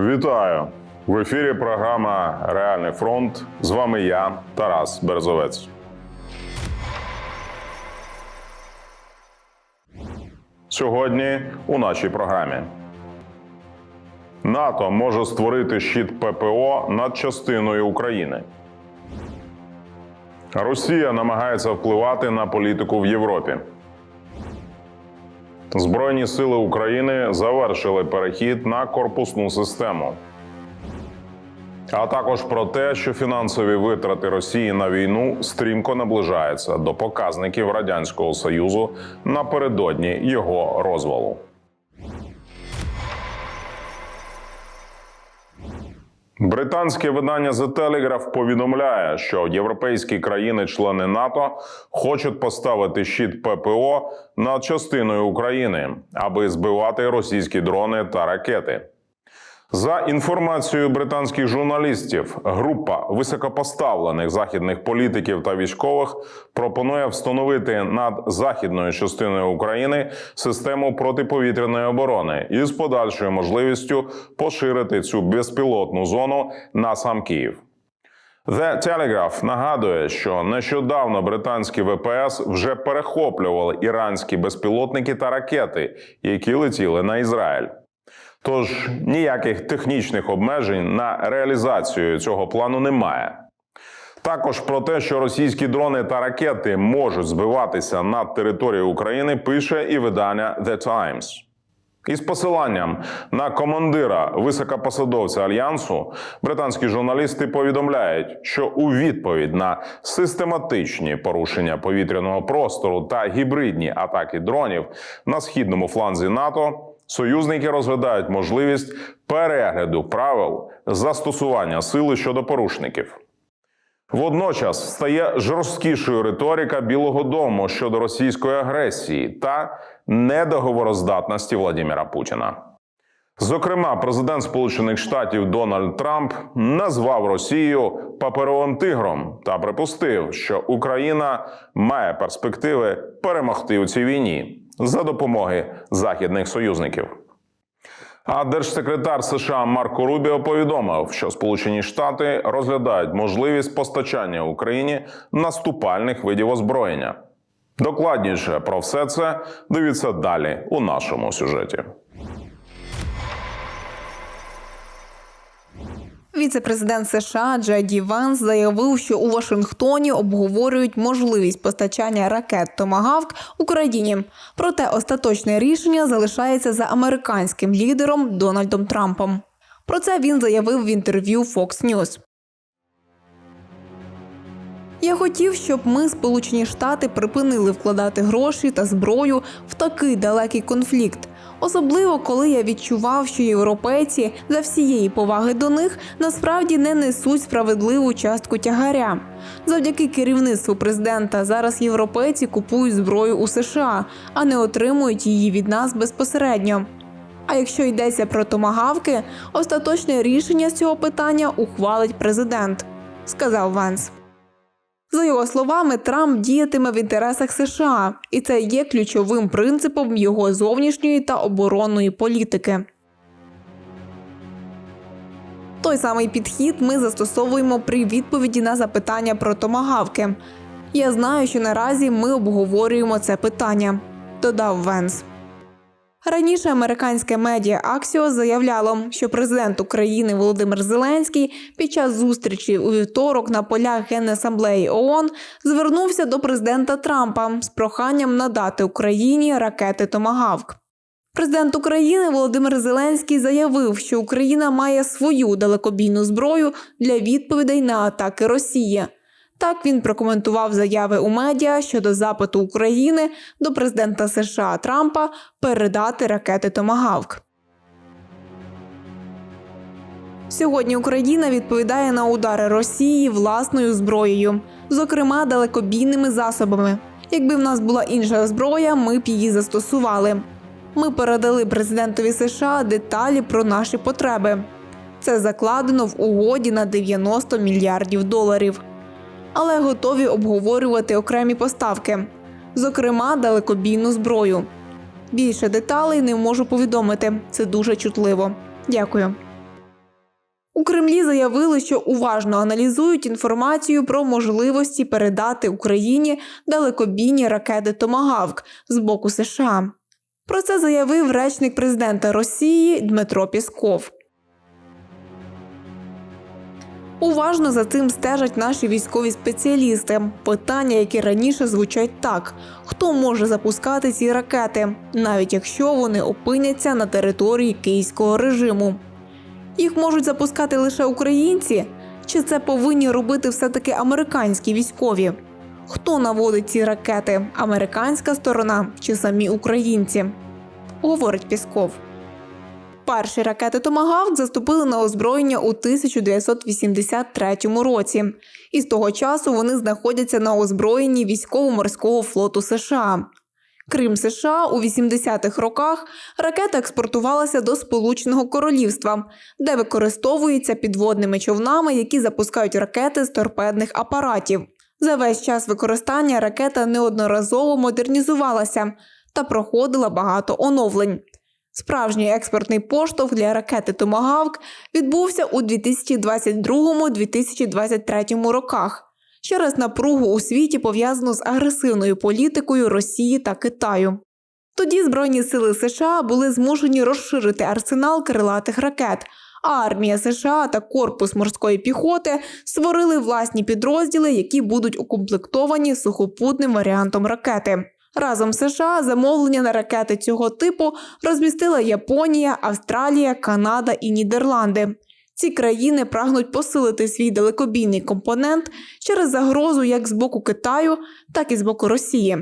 Вітаю! В ефірі програма Реальний фронт. З вами я, Тарас Березовець. Сьогодні у нашій програмі. НАТО може створити щит ППО над частиною України. Росія намагається впливати на політику в Європі. Збройні сили України завершили перехід на корпусну систему. А також про те, що фінансові витрати Росії на війну стрімко наближаються до показників Радянського Союзу напередодні його розвалу. Британське видання The Telegraph повідомляє, що європейські країни-члени НАТО хочуть поставити щит ППО над частиною України, аби збивати російські дрони та ракети. За інформацією британських журналістів, група високопоставлених західних політиків та військових пропонує встановити над західною частиною України систему протиповітряної оборони із подальшою можливістю поширити цю безпілотну зону на сам Київ. The Telegraph нагадує, що нещодавно британські ВПС вже перехоплювали іранські безпілотники та ракети, які летіли на Ізраїль. Тож ніяких технічних обмежень на реалізацію цього плану немає. Також про те, що російські дрони та ракети можуть збиватися над територією України, пише і видання The Times. Із посиланням на командира високопосадовця альянсу британські журналісти повідомляють, що у відповідь на систематичні порушення повітряного простору та гібридні атаки дронів на східному фланзі НАТО союзники розглядають можливість перегляду правил застосування сили щодо порушників. Водночас стає жорсткішою риторика Білого Дому щодо російської агресії та недоговороздатності Владимира Путіна. Зокрема, президент Сполучених Штатів Дональд Трамп назвав Росію паперовим тигром та припустив, що Україна має перспективи перемогти у цій війні за допомоги західних союзників. А держсекретар США Марко Рубіо повідомив, що Сполучені Штати розглядають можливість постачання Україні наступальних видів озброєння. Докладніше про все це дивіться далі у нашому сюжеті. Віце-президент США Джеді Ванс заявив, що у Вашингтоні обговорюють можливість постачання ракет Томагавк Україні. Проте остаточне рішення залишається за американським лідером Дональдом Трампом. Про це він заявив в інтерв'ю Fox News. Я хотів, щоб ми, Сполучені Штати, припинили вкладати гроші та зброю в такий далекий конфлікт. Особливо, коли я відчував, що європейці за всієї поваги до них насправді не несуть справедливу частку тягаря. Завдяки керівництву президента зараз європейці купують зброю у США, а не отримують її від нас безпосередньо. А якщо йдеться про томагавки, остаточне рішення з цього питання ухвалить президент, сказав Венс. За його словами, Трамп діятиме в інтересах США, і це є ключовим принципом його зовнішньої та оборонної політики. Той самий підхід ми застосовуємо при відповіді на запитання про томагавки. Я знаю, що наразі ми обговорюємо це питання, додав Венс. Раніше американське медіа Аксіос заявляло, що президент України Володимир Зеленський під час зустрічі у вівторок на полях Генасамблеї ООН звернувся до президента Трампа з проханням надати Україні ракети Томагавк. Президент України Володимир Зеленський заявив, що Україна має свою далекобійну зброю для відповідей на атаки Росії. Так він прокоментував заяви у медіа щодо запиту України до президента США Трампа передати ракети Томагавк. Сьогодні Україна відповідає на удари Росії власною зброєю, зокрема далекобійними засобами. Якби в нас була інша зброя, ми б її застосували. Ми передали президентові США деталі про наші потреби. Це закладено в угоді на 90 мільярдів доларів але готові обговорювати окремі поставки, зокрема далекобійну зброю. Більше деталей не можу повідомити. Це дуже чутливо. Дякую. У Кремлі заявили, що уважно аналізують інформацію про можливості передати Україні далекобійні ракети Томагавк з боку США. Про це заявив речник президента Росії Дмитро Пісков. Уважно за цим стежать наші військові спеціалісти. Питання, які раніше звучать так: хто може запускати ці ракети, навіть якщо вони опиняться на території київського режиму. Їх можуть запускати лише українці, чи це повинні робити все-таки американські військові? Хто наводить ці ракети? Американська сторона чи самі українці? Говорить Пісков. Перші ракети Томагавк заступили на озброєння у 1983 році, і з того часу вони знаходяться на озброєнні військово-морського флоту США. Крім США у 80-х роках ракета експортувалася до Сполученого Королівства, де використовується підводними човнами, які запускають ракети з торпедних апаратів. За весь час використання ракета неодноразово модернізувалася та проходила багато оновлень. Справжній експортний поштовх для ракети Томагавк відбувся у 2022-2023 роках через напругу у світі пов'язану з агресивною політикою Росії та Китаю. Тоді Збройні сили США були змушені розширити арсенал крилатих ракет, а армія США та корпус морської піхоти створили власні підрозділи, які будуть укомплектовані сухопутним варіантом ракети. Разом США замовлення на ракети цього типу розмістила Японія, Австралія, Канада і Нідерланди. Ці країни прагнуть посилити свій далекобійний компонент через загрозу як з боку Китаю, так і з боку Росії.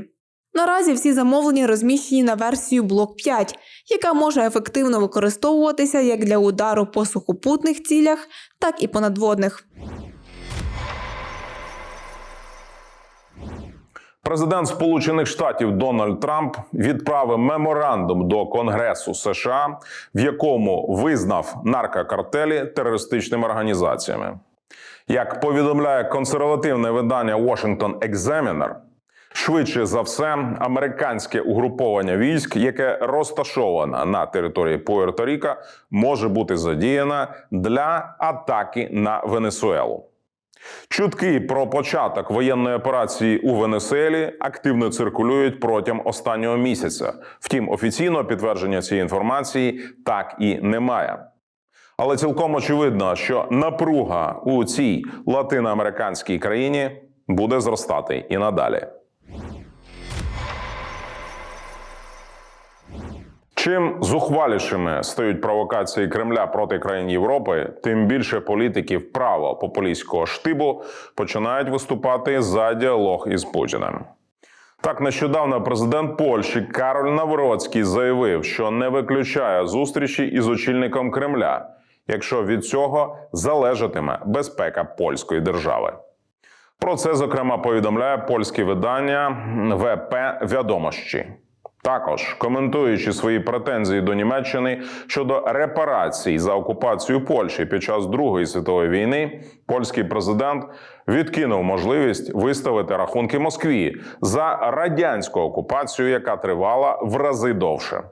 Наразі всі замовлення розміщені на версію Блок 5, яка може ефективно використовуватися як для удару по сухопутних цілях, так і по надводних. Президент Сполучених Штатів Дональд Трамп відправив меморандум до Конгресу США, в якому визнав наркокартелі терористичними організаціями. Як повідомляє консервативне видання Washington Examiner, швидше за все, американське угруповання військ, яке розташоване на території Пуерто-Ріка, може бути задіяне для атаки на Венесуелу. Чутки про початок воєнної операції у Венесуелі активно циркулюють протягом останнього місяця. Втім, офіційного підтвердження цієї інформації так і немає. Але цілком очевидно, що напруга у цій латиноамериканській країні буде зростати і надалі. Чим зухвалішими стають провокації Кремля проти країн Європи, тим більше політиків право-популістського штибу починають виступати за діалог із Путіним. Так, нещодавно президент Польщі Кароль Навроцький заявив, що не виключає зустрічі із очільником Кремля, якщо від цього залежатиме безпека польської держави. Про це зокрема повідомляє польське видання ВП Відомощі. Також коментуючи свої претензії до Німеччини щодо репарацій за окупацію Польщі під час Другої світової війни, польський президент відкинув можливість виставити рахунки Москві за радянську окупацію, яка тривала в рази довше.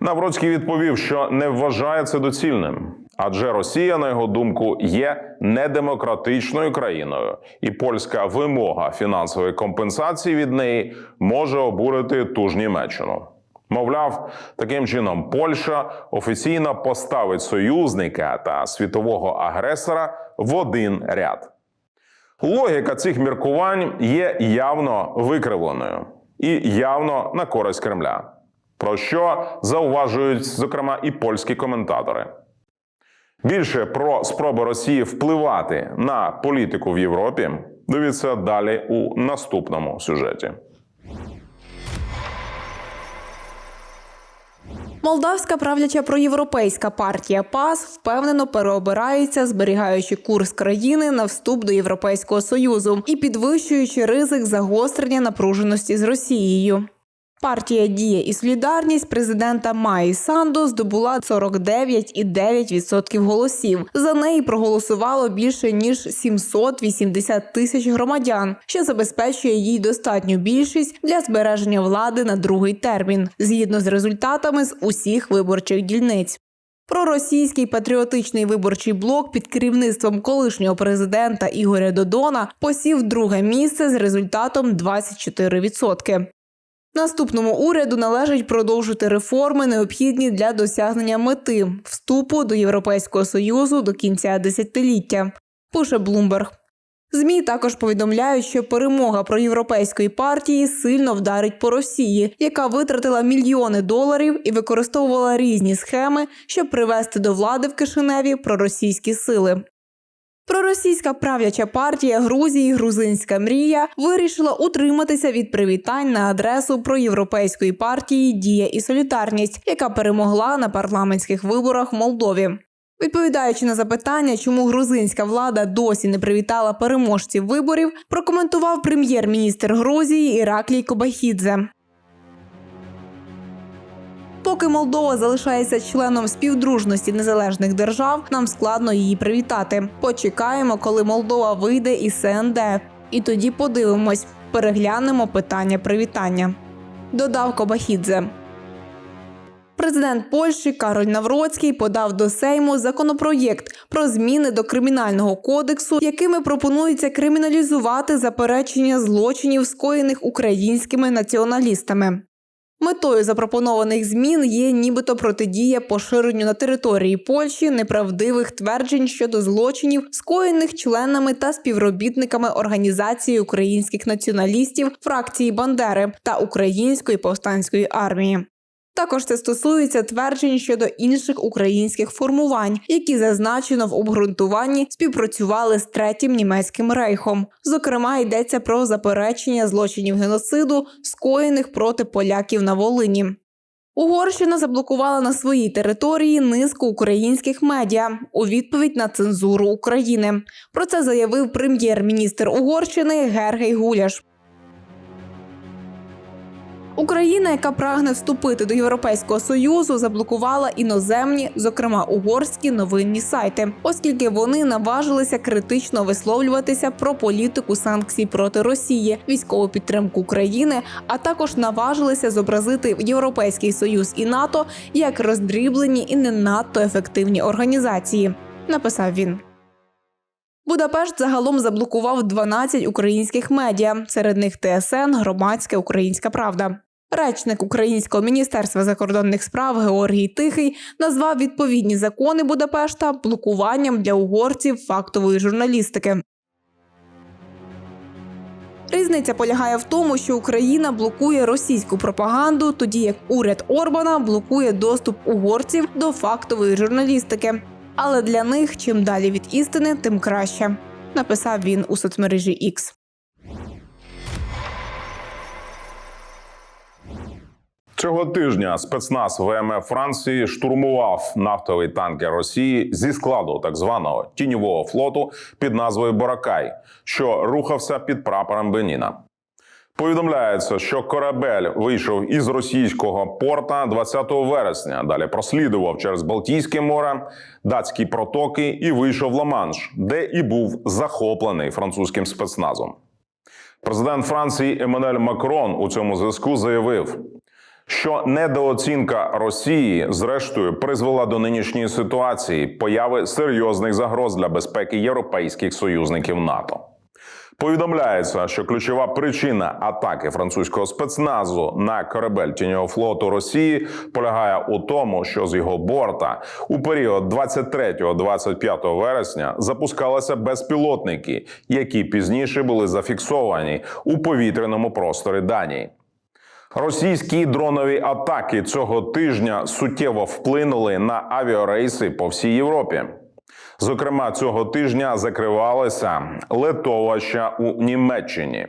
Навроцький відповів, що не вважає це доцільним, адже Росія, на його думку, є недемократичною країною, і польська вимога фінансової компенсації від неї може обурити ту ж Німеччину. Мовляв, таким чином Польща офіційно поставить союзника та світового агресора в один ряд. Логіка цих міркувань є явно викривленою і явно на користь Кремля про що зауважують зокрема і польські коментатори. Більше про спроби Росії впливати на політику в Європі дивіться далі у наступному сюжеті. Молдавська правляча проєвропейська партія ПАС впевнено переобирається, зберігаючи курс країни на вступ до Європейського союзу і підвищуючи ризик загострення напруженості з Росією. Партія Дія і Солідарність президента Майї Санду здобула 49,9% голосів. За неї проголосувало більше ніж 780 тисяч громадян, що забезпечує їй достатню більшість для збереження влади на другий термін, згідно з результатами з усіх виборчих дільниць. Проросійський патріотичний виборчий блок під керівництвом колишнього президента Ігоря Додона посів друге місце з результатом 24%. Наступному уряду належить продовжити реформи, необхідні для досягнення мети вступу до Європейського союзу до кінця десятиліття. Пише Блумберг. ЗМІ також повідомляють, що перемога проєвропейської партії сильно вдарить по Росії, яка витратила мільйони доларів і використовувала різні схеми, щоб привести до влади в Кишиневі проросійські сили. Проросійська правляча партія Грузії Грузинська мрія вирішила утриматися від привітань на адресу проєвропейської партії Дія і Солідарність, яка перемогла на парламентських виборах в Молдові. Відповідаючи на запитання, чому грузинська влада досі не привітала переможців виборів, прокоментував прем'єр-міністр Грузії Іраклій Кобахідзе. Поки Молдова залишається членом співдружності незалежних держав, нам складно її привітати. Почекаємо, коли Молдова вийде із СНД, і тоді подивимось, переглянемо питання привітання. Додав Кобахідзе. Президент Польщі Кароль Навроцький подав до Сейму законопроєкт про зміни до кримінального кодексу, якими пропонується криміналізувати заперечення злочинів, скоєних українськими націоналістами. Метою запропонованих змін є нібито протидія поширенню на території Польщі неправдивих тверджень щодо злочинів, скоєних членами та співробітниками організації українських націоналістів фракції Бандери та Української повстанської армії. Також це стосується тверджень щодо інших українських формувань, які зазначено в обґрунтуванні співпрацювали з третім німецьким рейхом. Зокрема, йдеться про заперечення злочинів геноциду, скоєних проти поляків на Волині. Угорщина заблокувала на своїй території низку українських медіа у відповідь на цензуру України. Про це заявив прем'єр-міністр Угорщини Гергей Гуляш. Україна, яка прагне вступити до Європейського союзу, заблокувала іноземні, зокрема угорські новинні сайти, оскільки вони наважилися критично висловлюватися про політику санкцій проти Росії, військову підтримку України, а також наважилися зобразити Європейський Союз і НАТО як роздріблені і не надто ефективні організації. Написав він. Будапешт загалом заблокував 12 українських медіа, серед них ТСН, Громадська Українська Правда. Речник Українського міністерства закордонних справ Георгій Тихий назвав відповідні закони Будапешта блокуванням для угорців фактової журналістики. Різниця полягає в тому, що Україна блокує російську пропаганду, тоді як уряд Орбана блокує доступ угорців до фактової журналістики. Але для них чим далі від істини, тим краще. Написав він у соцмережі X. Цього тижня спецназ ВМФ Франції штурмував нафтовий танкер Росії зі складу так званого тіньового флоту під назвою Боракай, що рухався під прапором Беніна. Повідомляється, що корабель вийшов із російського порта 20 вересня. Далі прослідував через Балтійське море, датські протоки і вийшов в Ла-Манш, де і був захоплений французьким спецназом. Президент Франції Еммануель Макрон у цьому зв'язку заявив, що недооцінка Росії, зрештою, призвела до нинішньої ситуації появи серйозних загроз для безпеки європейських союзників НАТО. Повідомляється, що ключова причина атаки французького спецназу на корабель тіньового флоту Росії полягає у тому, що з його борта у період 23-25 вересня запускалися безпілотники, які пізніше були зафіксовані у повітряному просторі Данії. Російські дронові атаки цього тижня суттєво вплинули на авіарейси по всій Європі. Зокрема, цього тижня закривалися летовища у Німеччині.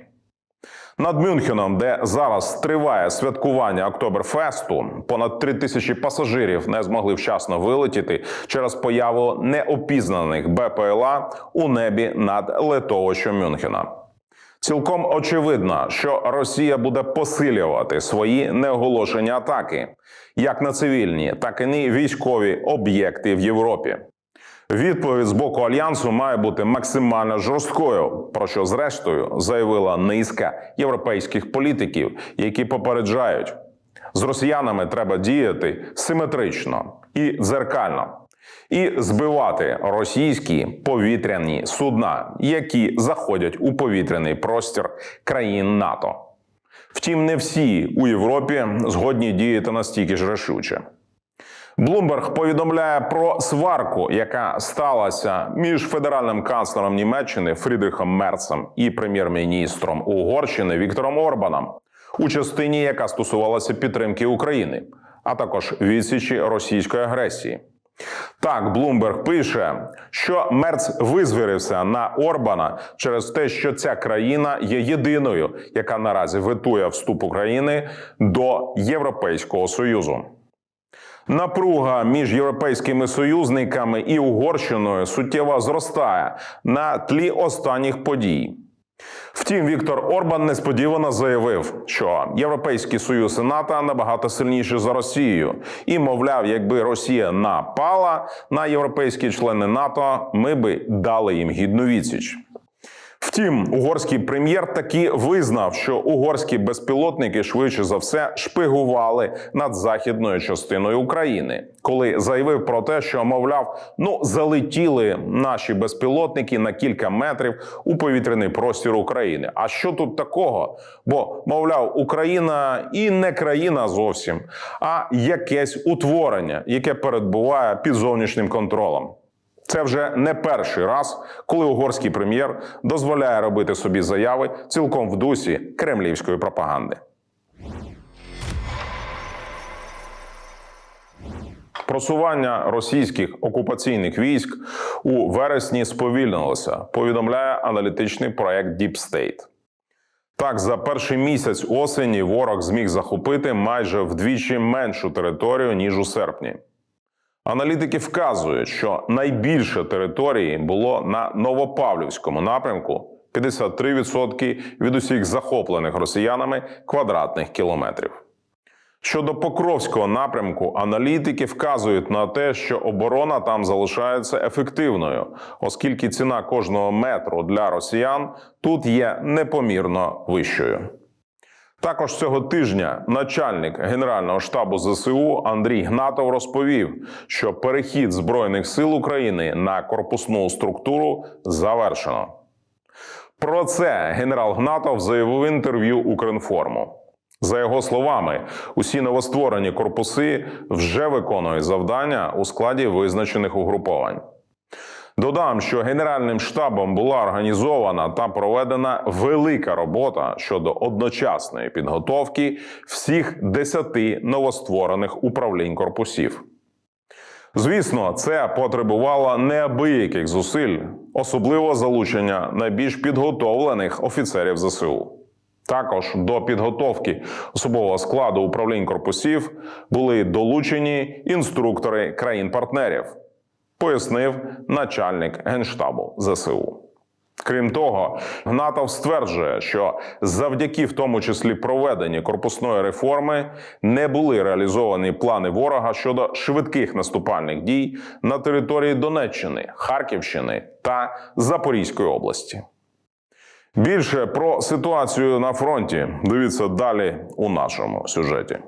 Над Мюнхеном, де зараз триває святкування Октоберфесту, понад три тисячі пасажирів не змогли вчасно вилетіти через появу неопізнаних БПЛА у небі над летовищем Мюнхена. Цілком очевидно, що Росія буде посилювати свої неоголошені атаки як на цивільні, так і на військові об'єкти в Європі. Відповідь з боку альянсу має бути максимально жорсткою, про що зрештою заявила низка європейських політиків, які попереджають. З росіянами треба діяти симетрично і дзеркально. І збивати російські повітряні судна, які заходять у повітряний простір країн НАТО. Втім, не всі у Європі згодні діяти настільки ж рішуче. Блумберг повідомляє про сварку, яка сталася між федеральним канцлером Німеччини Фрідрихом Мерцем і прем'єр-міністром Угорщини Віктором Орбаном у частині, яка стосувалася підтримки України, а також відсічі російської агресії. Так, Блумберг пише, що Мерц визвірився на Орбана через те, що ця країна є єдиною, яка наразі ветує вступ України до Європейського союзу. Напруга між європейськими союзниками і Угорщиною суттєво зростає на тлі останніх подій. Втім, Віктор Орбан несподівано заявив, що Європейський Союз і НАТО набагато сильніші за Росію, і мовляв, якби Росія напала на європейські члени НАТО, ми би дали їм гідну відсіч. Втім, угорський прем'єр таки визнав, що угорські безпілотники швидше за все шпигували над західною частиною України, коли заявив про те, що мовляв, ну залетіли наші безпілотники на кілька метрів у повітряний простір України. А що тут такого? Бо мовляв, Україна і не країна зовсім, а якесь утворення, яке перебуває під зовнішнім контролем. Це вже не перший раз, коли угорський прем'єр дозволяє робити собі заяви цілком в дусі кремлівської пропаганди. Просування російських окупаційних військ у вересні сповільнилося, повідомляє аналітичний проект Deep State. Так, за перший місяць осені ворог зміг захопити майже вдвічі меншу територію ніж у серпні. Аналітики вказують, що найбільше території було на Новопавлівському напрямку 53% від усіх захоплених росіянами квадратних кілометрів. Щодо Покровського напрямку, аналітики вказують на те, що оборона там залишається ефективною, оскільки ціна кожного метру для росіян тут є непомірно вищою. Також цього тижня начальник Генерального штабу ЗСУ Андрій Гнатов розповів, що перехід збройних сил України на корпусну структуру завершено. Про це генерал Гнатов заявив в інтерв'ю Укрінформу. За його словами, усі новостворені корпуси вже виконують завдання у складі визначених угруповань. Додам, що Генеральним штабом була організована та проведена велика робота щодо одночасної підготовки всіх десяти новостворених управлінь корпусів. Звісно, це потребувало неабияких зусиль, особливо залучення найбільш підготовлених офіцерів ЗСУ. Також до підготовки особового складу управлінь корпусів були долучені інструктори країн-партнерів, пояснив начальник генштабу ЗСУ. Крім того, Гнатов стверджує, що завдяки в тому числі проведенні корпусної реформи не були реалізовані плани ворога щодо швидких наступальних дій на території Донеччини, Харківщини та Запорізької області. Більше про ситуацію на фронті дивіться далі у нашому сюжеті.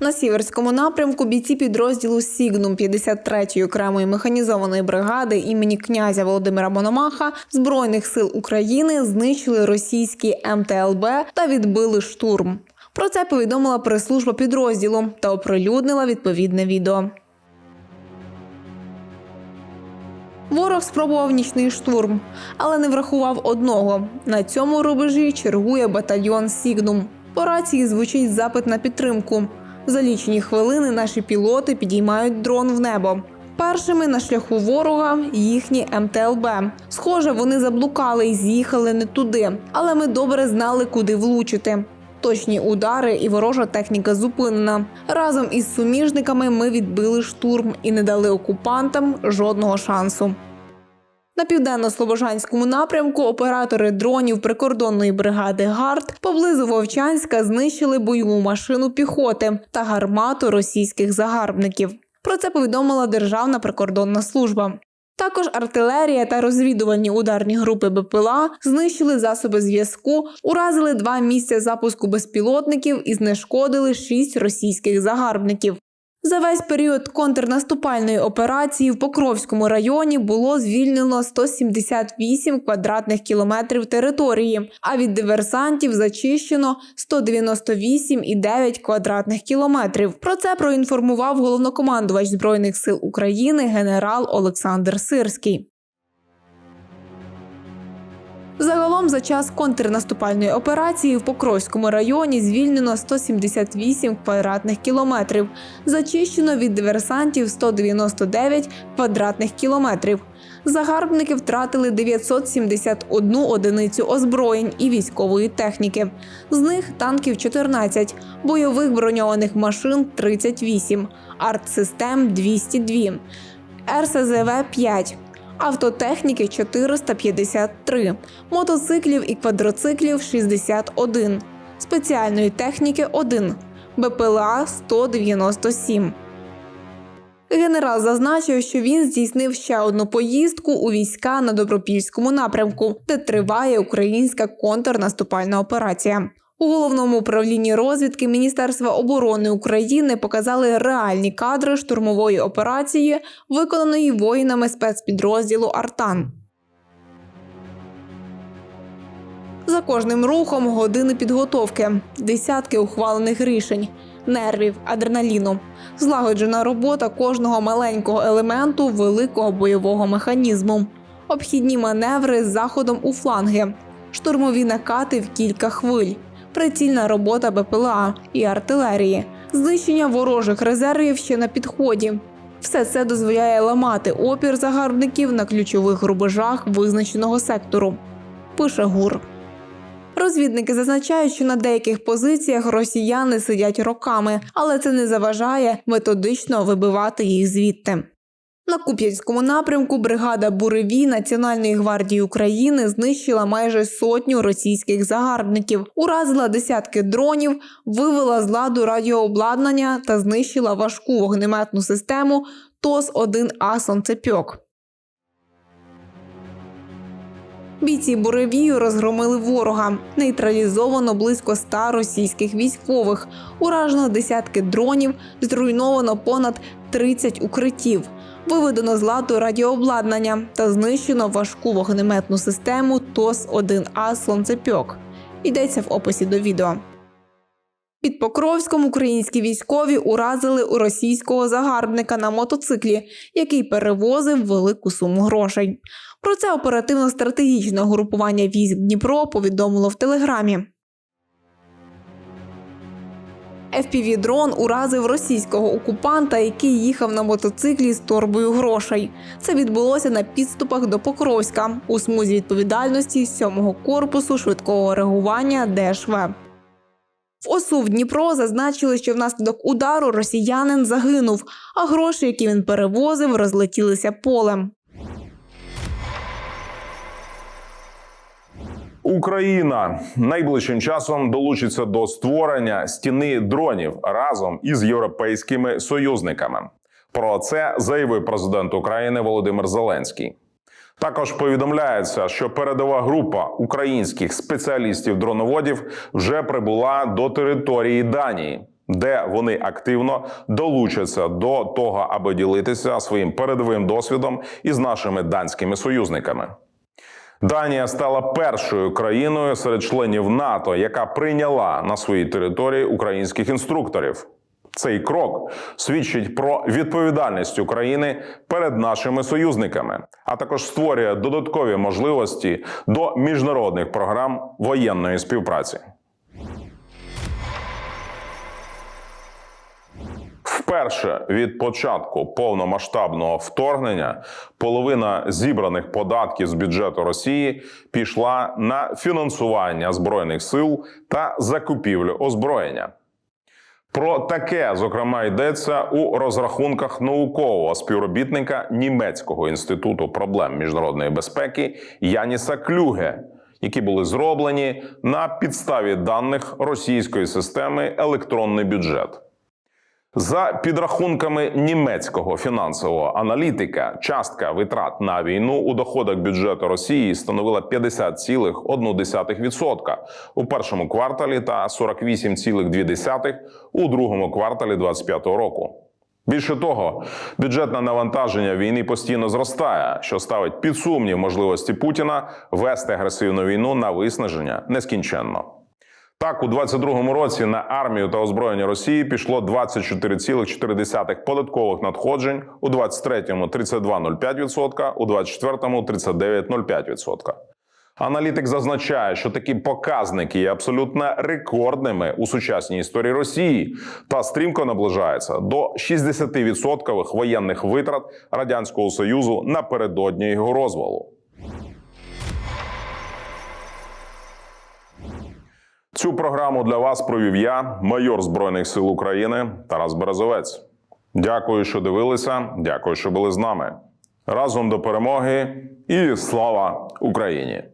На сіверському напрямку бійці підрозділу Сігнум 53-ї окремої механізованої бригади імені князя Володимира Мономаха збройних сил України знищили російські МТЛБ та відбили штурм. Про це повідомила прес-служба підрозділу та оприлюднила відповідне відео. Ворог спробував нічний штурм, але не врахував одного. На цьому рубежі чергує батальйон Сігнум. По рації звучить запит на підтримку. За лічені хвилини наші пілоти підіймають дрон в небо. Першими на шляху ворога їхні МТЛБ. Схоже, вони заблукали і з'їхали не туди, але ми добре знали, куди влучити. Точні удари і ворожа техніка зупинена. Разом із суміжниками ми відбили штурм і не дали окупантам жодного шансу. На південно-слобожанському напрямку оператори дронів прикордонної бригади ГАРД поблизу Вовчанська знищили бойову машину піхоти та гармату російських загарбників. Про це повідомила Державна прикордонна служба. Також артилерія та розвідувальні ударні групи БПЛА знищили засоби зв'язку, уразили два місця запуску безпілотників і знешкодили шість російських загарбників. За весь період контрнаступальної операції в Покровському районі було звільнено 178 квадратних кілометрів території, а від диверсантів зачищено 198,9 квадратних кілометрів. Про це проінформував головнокомандувач збройних сил України генерал Олександр Сирський. Загалом за час контрнаступальної операції в Покровському районі звільнено 178 квадратних кілометрів, зачищено від диверсантів 199 квадратних кілометрів. Загарбники втратили 971 одиницю озброєнь і військової техніки. З них танків 14, бойових броньованих машин 38, артсистем 202, РСЗВ 5, автотехніки 453, мотоциклів і квадроциклів 61, спеціальної техніки 1, БПЛА 197. Генерал зазначив, що він здійснив ще одну поїздку у війська на Добропільському напрямку, де триває українська контрнаступальна операція. У головному управлінні розвідки Міністерства оборони України показали реальні кадри штурмової операції, виконаної воїнами спецпідрозділу Артан. За кожним рухом години підготовки, десятки ухвалених рішень, нервів, адреналіну, злагоджена робота кожного маленького елементу великого бойового механізму, обхідні маневри з заходом у фланги, штурмові накати в кілька хвиль, прицільна робота БПЛА і артилерії, знищення ворожих резервів ще на підході. Все це дозволяє ламати опір загарбників на ключових рубежах визначеного сектору. Пише ГУР. Розвідники зазначають, що на деяких позиціях росіяни сидять роками, але це не заважає методично вибивати їх звідти. На Куп'янському напрямку бригада Буревій Національної гвардії України знищила майже сотню російських загарбників, уразила десятки дронів, вивела з ладу радіообладнання та знищила важку вогнеметну систему ТОС-1А «Сонцепьок». Бійці буревію розгромили ворога. Нейтралізовано близько ста російських військових, уражено десятки дронів, зруйновано понад 30 укриттів, виведено з ладу радіообладнання та знищено важку вогнеметну систему ТОС-1А «Сонцепьок». Йдеться в описі до відео. Під Покровськом українські військові уразили у російського загарбника на мотоциклі, який перевозив велику суму грошей. Про це оперативно-стратегічне групування військ Дніпро повідомило в Телеграмі. FPV-дрон уразив російського окупанта, який їхав на мотоциклі з торбою грошей. Це відбулося на підступах до Покровська у смузі відповідальності 7-го корпусу швидкого реагування ДШВ. В ОСУ в Дніпро зазначили, що внаслідок удару росіянин загинув, а гроші, які він перевозив, розлетілися полем. Україна найближчим часом долучиться до створення стіни дронів разом із європейськими союзниками. Про це заявив президент України Володимир Зеленський. Також повідомляється, що передова група українських спеціалістів-дроноводів вже прибула до території Данії, де вони активно долучаться до того, аби ділитися своїм передовим досвідом із нашими данськими союзниками. Данія стала першою країною серед членів НАТО, яка прийняла на своїй території українських інструкторів. Цей крок свідчить про відповідальність України перед нашими союзниками, а також створює додаткові можливості до міжнародних програм воєнної співпраці. Вперше від початку повномасштабного вторгнення половина зібраних податків з бюджету Росії пішла на фінансування збройних сил та закупівлю озброєння. Про таке, зокрема, йдеться у розрахунках наукового співробітника німецького інституту проблем міжнародної безпеки Яніса Клюге, які були зроблені на підставі даних російської системи електронний бюджет. За підрахунками німецького фінансового аналітика, частка витрат на війну у доходах бюджету Росії становила 50,1% у першому кварталі та 48,2% у другому кварталі 2025 року. Більше того, бюджетне навантаження війни постійно зростає, що ставить під сумнів можливості Путіна вести агресивну війну на виснаження нескінченно. Так, у 22-му році на армію та озброєння Росії пішло 24,4 податкових надходжень, у 23-му – 32,05%, у 24-му – 39,05%. Аналітик зазначає, що такі показники є абсолютно рекордними у сучасній історії Росії та стрімко наближається до 60% воєнних витрат радянського союзу напередодні його розвалу. Цю програму для вас провів я, майор Збройних сил України Тарас Березовець. Дякую, що дивилися. Дякую, що були з нами. Разом до перемоги і слава Україні!